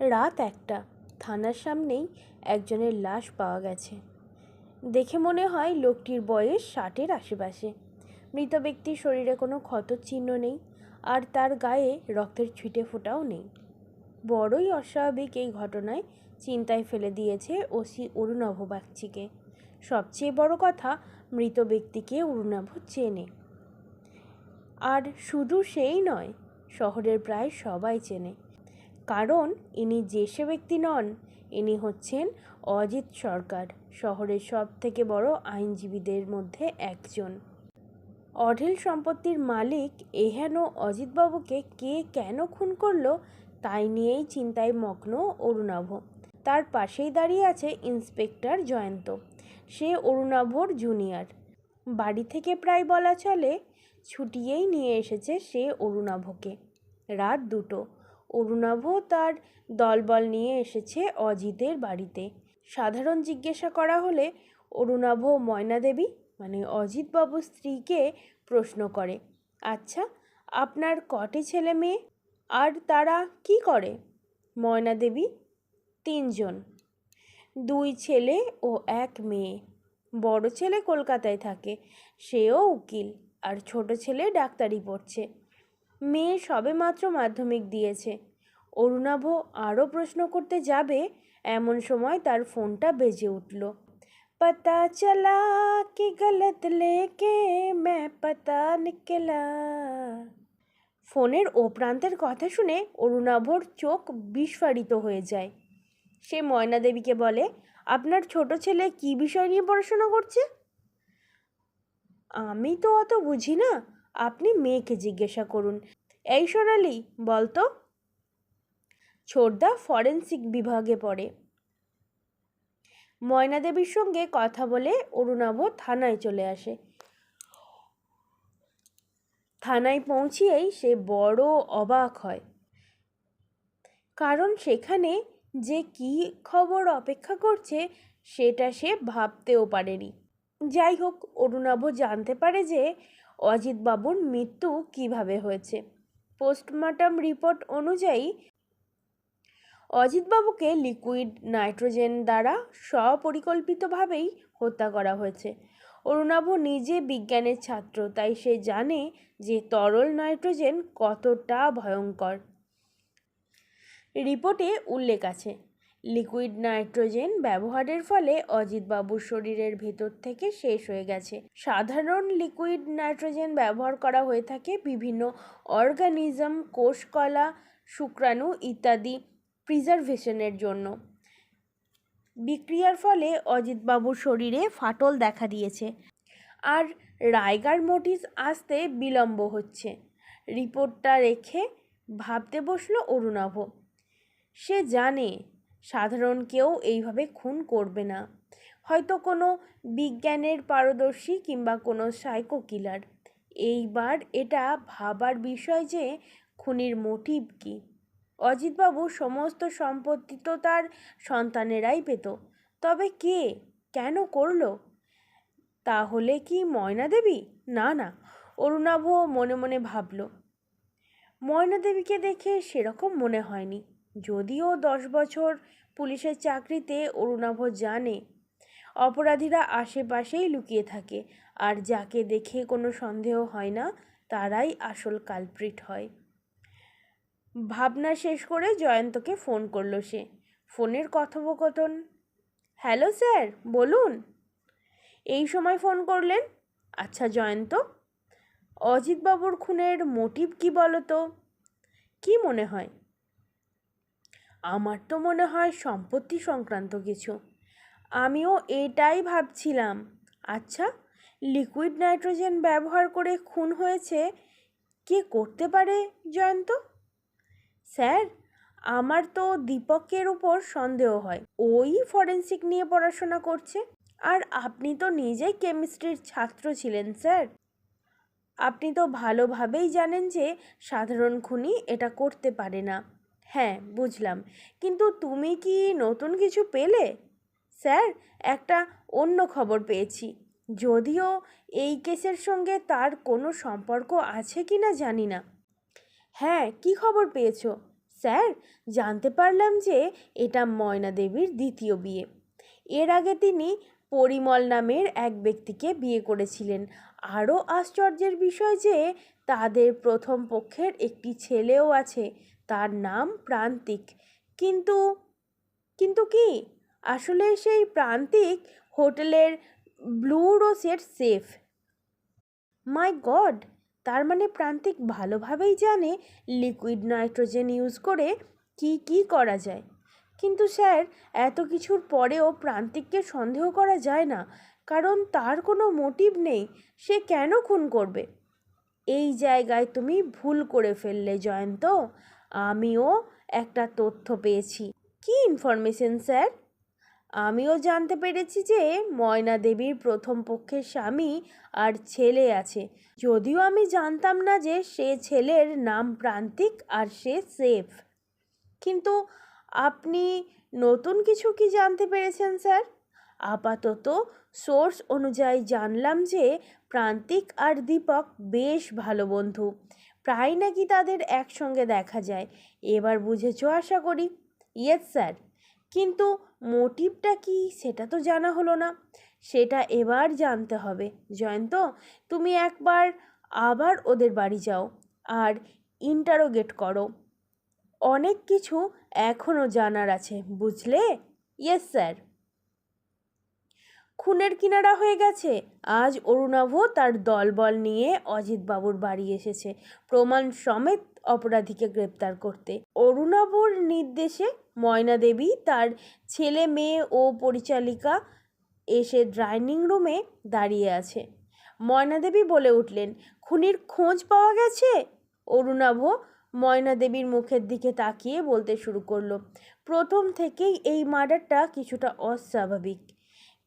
রাত একটা। থানার সামনেই একজনের লাশ পাওয়া গেছে। দেখে মনে হয় লোকটির বয়স ষাটের আশেপাশে। মৃত ব্যক্তির শরীরে কোনো ক্ষত চিহ্ন নেই আর তার গায়ে রক্তের ছিটে ফোটাও নেই। বড়ই অস্বাভাবিক এই ঘটনায় চিন্তায় ফেলে দিয়েছে ওসি অরুণাভ বাগচিকে। সবচেয়ে বড় কথা, মৃত ব্যক্তিকে অরুণাভ চেনে। আর শুধু সেই নয়, শহরের প্রায় সবাই চেনে। কারণ ইনি যে সে ব্যক্তি নন, ইনি হচ্ছেন অজিত সরকার, শহরের সব থেকে বড় আইনজীবীদের মধ্যে একজন। অঢেল সম্পত্তির মালিক এহেন অজিতবাবুকে কে কেন খুন করল, তাই নিয়েই চিন্তায় মগ্ন অরুণাভ। তার পাশেই দাঁড়িয়ে আছে ইন্সপেক্টর জয়ন্ত। সে অরুণাভর জুনিয়র। বাড়ি থেকে প্রায় বলা চলে, ছুটিয়েই নিয়ে এসেছে সে অরুণাভকে। রাত দুটো। অরুণাভ তার দলবল নিয়ে এসেছে অজিতের বাড়িতে। সাধারণ জিজ্ঞাসা করা হলে অরুণাভ ময়নাদেবী মানে অজিতবাবুর স্ত্রীকে প্রশ্ন করে আচ্ছা আপনার কটি ছেলে মেয়ে? আর তারা কি করে? ময়নাদেবী, তিনজন। দুই ছেলে ও এক মেয়ে। বড় ছেলে কলকাতায় থাকে, সেও উকিল, আর ছোট ছেলে ডাক্তারি পড়ছে। মেয়ে সবে মাত্র মাধ্যমিক দিয়েছে। অরুণাভ আরও প্রশ্ন করতে যাবে, এমন সময় তার ফোনটা বেজে উঠল। পাতা চলা কি গলত লেকে, মে পাতা নিকেলা। ফোনের ও প্রান্তের কথা শুনে অরুণাভর চোখ বিস্ফারিত হয়ে যায়। সে ময়না দেবীকে বলে, আপনার ছোট ছেলে কি বিষয় নিয়ে পড়াশোনা করছে? আমি তো অত বুঝি না। আপনি মেয়েকে জিজ্ঞাসা করুন। এই সোনালি, বলতো? ছোটদা ফরেন্সিক বিভাগে পড়ে। ময়নাদেবীর সঙ্গে কথা বলে অরুণাভ থানায় চলে আসে। থানায় পৌঁছিয়েই সে বড় অবাক হয়। কারণ সেখানে যে কি খবর অপেক্ষা করছে, সেটা সে ভাবতেও পারেনি। যাই হোক অরুণাভ জানতে পারে যে অজিতবাবুর মৃত্যু কীভাবে হয়েছে। পোস্টমর্টম রিপোর্ট অনুযায়ী অজিতবাবুকে লিকুইড নাইট্রোজেন দ্বারা স্বপরিকল্পিতভাবেই হত্যা করা হয়েছে। অরুণাভ নিজে বিজ্ঞানের ছাত্র, তাই সে জানে যে তরল নাইট্রোজেন কতটা ভয়ঙ্কর। রিপোর্টে উল্লেখ আছে লিকুইড নাইট্রোজেন ব্যবহারের ফলে অজিতবাবুর শরীরের ভেতর থেকে শেষ হয়ে গেছে। সাধারণ লিকুইড নাইট্রোজেন ব্যবহার করা হয়ে থাকে বিভিন্ন অর্গানিজম, কোষকলা, শুক্রাণু ইত্যাদি প্রিজারভেশনের জন্য। বিক্রিয়ার ফলে অজিতবাবুর শরীরে ফাটল দেখা দিয়েছে আর রায়গার মোটিস আসতে বিলম্ব হচ্ছে। রিপোর্টটা রেখে ভাবতে বসল অরুণাভ। সে জানে সাধারণ কেউ এইভাবে খুন করবে না। হয়তো কোনো বিজ্ঞানের পারদর্শী কিংবা কোনো সাইকো কিলার এইবার এটা ভাবার বিষয় যে খুনির মোটিভ কী। অজিতবাবু সমস্ত সম্পত্তি তো তার সন্তানেরাই পেত। তবে কে? কেন করল? তাহলে কি ময়না দেবী? না না অরুণাভ মনে মনে ভাবল। ময়না দেবীকে দেখে সেরকম মনে হয়নি। যদিও দশ বছর পুলিশের চাকরিতে অরুণাভ জানে, অপরাধীরা আশেপাশেই লুকিয়ে থাকে আর যাকে দেখে কোনো সন্দেহ হয় না, তারাই আসল কালপ্রিট হয়। ভাবনা শেষ করে জয়ন্তকে ফোন করল সে। ফোনের কথোপকথন। হ্যালো স্যার, বলুন। এই সময় ফোন করলেন। আচ্ছা জয়ন্ত, অজিতবাবুর খুনের মোটিভ কি বলো তো কী মনে হয়? আমার তো মনে হয় সম্পত্তি সংক্রান্ত কিছু। আমিও এটাই ভাবছিলাম। আচ্ছা লিকুইড নাইট্রোজেন ব্যবহার করে খুন হয়েছে কে করতে পারে জয়ন্ত? স্যার, আমার তো দীপকের উপর সন্দেহ হয়। ওই ফরেন্সিক নিয়ে পড়াশোনা করছে। আর আপনি তো নিজেই কেমিস্ট্রির ছাত্র ছিলেন, স্যার। আপনি তো ভালোভাবেই জানেন যে সাধারণ খুনি এটা করতে পারে না। হ্যাঁ বুঝলাম। কিন্তু তুমি কি নতুন কিছু পেলে? স্যার, একটা অন্য খবর পেয়েছি। যদিও এই কেসের সঙ্গে তার কোনো সম্পর্ক আছে কি না জানি না। হ্যাঁ কি খবর পেয়েছ? স্যার, জানতে পারলাম যে এটা ময়না দেবীর দ্বিতীয় বিয়ে। এর আগে তিনি পরিমল নামের এক ব্যক্তিকে বিয়ে করেছিলেন। আরও আশ্চর্যের বিষয় যে তাদের প্রথম পক্ষের একটি ছেলেও আছে। তার নাম প্রান্তিক। কিন্তু কিন্তু কি? আসলে সেই প্রান্তিক হোটেলের ব্লু রোসের সেফ মাই গড! তার মানে প্রান্তিক ভালোভাবেই জানে লিকুইড নাইট্রোজেন ইউজ করে কি কি করা যায়। কিন্তু স্যার, এত কিছুর পরেও প্রান্তিককে সন্দেহ করা যায় না, কারণ তার কোনো মোটিভ নেই, সে কেন খুন করবে? এই জায়গায় তুমি ভুল করে ফেললে জয়ন্ত। আমিও একটা তথ্য পেয়েছি। কি ইনফরমেশন স্যার আমিও জানতে পেরেছি যে ময়না দেবীর প্রথম পক্ষের স্বামী আর ছেলে আছে। যদিও আমি জানতাম না যে সে ছেলের নাম প্রান্তিক আর সে সেফ। কিন্তু আপনি নতুন কিছু কি জানতে পেরেছেন স্যার আপাতত সোর্স অনুযায়ী জানলাম যে প্রান্তিক আর দীপক বেশ ভালো বন্ধু। প্রায় নাকি তাদের একসঙ্গে দেখা যায়। এবার বুঝেছ আশা করি? ইয়েস স্যার কিন্তু মোটিভটা কি সেটা তো জানা হলো না। সেটা এবার জানতে হবে। জয়ন্ত, তুমি একবার আবার ওদের বাড়ি যাও আর ইন্টারোগেট করো। অনেক কিছু এখনও জানার আছে, বুঝলে? ইয়েস স্যার খুনের কিনারা হয়ে গেছে। আজ অরুণাভ তার দলবল নিয়ে অজিতবাবুর বাড়ি এসেছে। প্রমাণ সমেত অপরাধীকে গ্রেপ্তার করতে। অরুণাভর নির্দেশে ময়না দেবী তার ছেলে, মেয়ে ও পরিচালিকা এসে ডাইনিং রুমে দাঁড়িয়ে আছে। ময়না দেবী বলে উঠলেন, খুনির খোঁজ পাওয়া গেছে? অরুণাভ ময়না দেবীর মুখের দিকে তাকিয়ে বলতে শুরু করল, প্রথম থেকেই এই মার্ডারটা কিছুটা অস্বাভাবিক।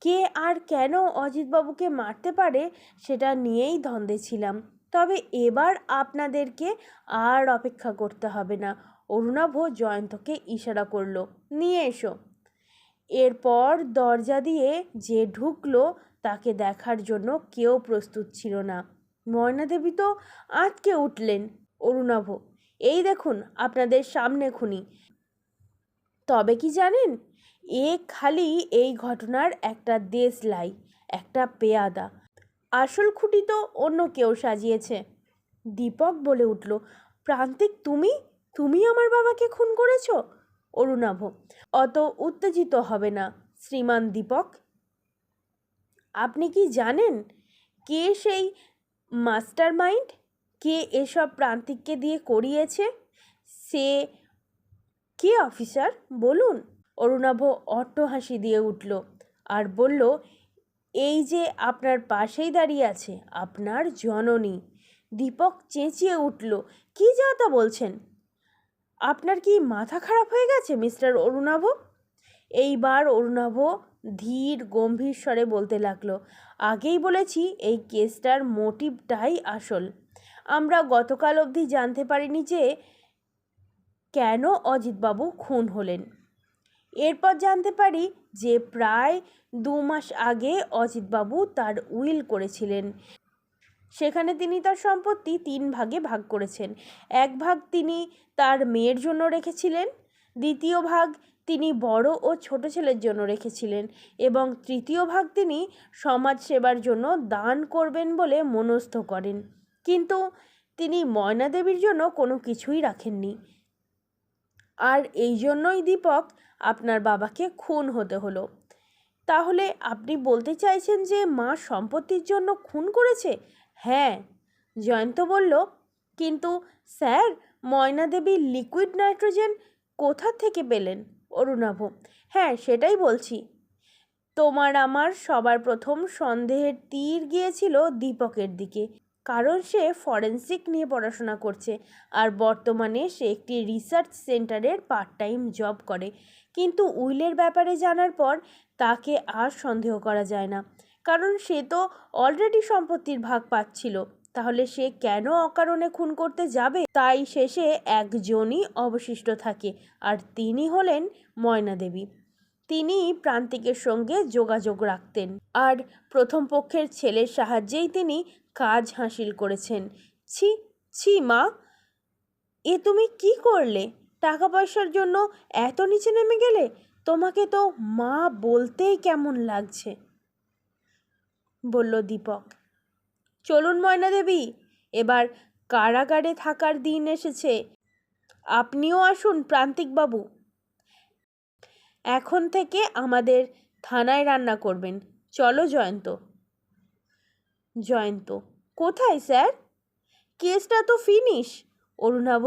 কে আর কেন অজিতবাবুকে মারতে পারে সেটা নিয়েই ধন্দে ছিলাম। তবে এবার আপনাদেরকে আর অপেক্ষা করতে হবে না। অরুণাভ জয়ন্তকে ইশারা করল, নিয়ে এসো। এরপর দরজা দিয়ে যে ঢুকলো, তাকে দেখার জন্য কেউ প্রস্তুত ছিল না। ময়নাদেবী তো আটকে উঠলেন। অরুণাভ, এই দেখুন, আপনাদের সামনে খুনি। তবে কি জানেন এ খালি এই ঘটনার একটা দেশলাই, একটা পেয়াদা। আসল খুঁটি তো অন্য কেউ সাজিয়েছে। দীপক বলে উঠল, প্রান্তিক, তুমি? তুমি আমার বাবাকে খুন করেছ? অরুণাভ, অত উত্তেজিত হবে না, শ্রীমান দীপক। আপনি কি জানেন কে সেই মাস্টার মাইন্ড কে এসব প্রান্তিককে দিয়ে করিয়েছে? সে, কে অফিসার? বলুন। অরুণাভ অট্ট হাসি দিয়ে উঠল আর বলল, এই যে আপনার পাশেই দাঁড়িয়ে আছে, আপনার জননী। দীপক চেঁচিয়ে উঠল, কি যা তা বলছেন? আপনার কি মাথা খারাপ হয়ে গেছে, মিস্টার অরুণাভ? এইবার অরুণাভ ধীর গম্ভীর স্বরে বলতে লাগল, আগেই বলেছি এই কেসটার মোটিভটাই আসল। আমরা গতকাল অবধি জানতে পারিনি যে কেন অজিতবাবু খুন হলেন। এরপর জানতে পারি যে প্রায় দু মাস আগে অজিতবাবু তার উইল করেছিলেন। সেখানে তিনি তার সম্পত্তি তিন ভাগে ভাগ করেছেন। এক ভাগ তিনি তার মেয়ের জন্য রেখেছিলেন, দ্বিতীয় ভাগ তিনি বড় ও ছোট ছেলের জন্য রেখেছিলেন এবং তৃতীয় ভাগ তিনি সমাজ সেবার জন্য দান করবেন বলে মনস্থ করেন। কিন্তু তিনি ময়নাদেবীর জন্য কোনো কিছুই রাখেননি। আর এই জন্যই দীপক আপনার বাবাকে খুন হতে হলো। তাহলে আপনি বলতে চাইছেন যে মা সম্পত্তির জন্য খুন করেছে? হ্যাঁ জয়ন্ত বলল, কিন্তু sir, Mayna Debi liquid nitrogen কোথা থেকে পেলেন? অরুণাভ হ্যাঁ সেটাই বলছি। তোমার আমার সবার প্রথম সন্দেহের তীর গিয়েছিল দীপকের দিকে। কারণ সে ফরেন্সিক নিয়ে পড়াশোনা করছে আর বর্তমানে সে একটি রিসার্চ সেন্টারের পার্ট টাইম জব করে। কিন্তু উইলের ব্যাপারে জানার পর তাকে আর সন্দেহ করা যায় না। কারণ সে তো অলরেডি সম্পত্তির ভাগ পাচ্ছিল। তাহলে সে কেন অকারণে খুন করতে যাবে? তাই শেষে একজনই অবশিষ্ট থাকে, আর তিনি হলেন ময়না দেবী তিনি প্রান্তিকের সঙ্গে যোগাযোগ রাখতেন। আর প্রথম পক্ষের ছেলের সাহায্যেই তিনি কাজ হাসিল করেছেন। ছি ছি মা, এ তুমি কি করলে? টাকা পয়সার জন্য এত নিচে নেমে গেলে? তোমাকে তো মা বলতেই কেমন লাগছে, বলল দীপক। চলুন ময়না দেবী, এবার কারাগারে থাকার দিন এসেছে। আপনিও আসুন প্রান্তিকবাবু। এখন থেকে আমাদের থানায় রান্না করবেন। চলো জয়ন্ত। জয়ন্ত, কোথায় স্যার? কেসটা তো ফিনিশ। অরুণাভ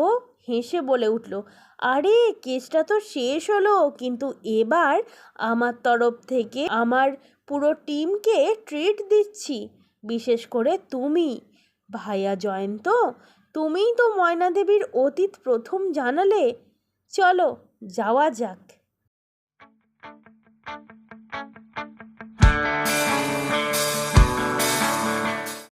হেসে বলে উঠল, আরে, কেসটা তো শেষ হলো, কিন্তু এবার আমার তরফ থেকে আমার পুরো টিমকে ট্রিট দিচ্ছি, বিশেষ করে তুমি। ভাইয়া জয়ন্ত, তুমিই তো ময়নাদেবীর অতীত প্রথম জানালে। চলো, যাওয়া যাক। Thank you.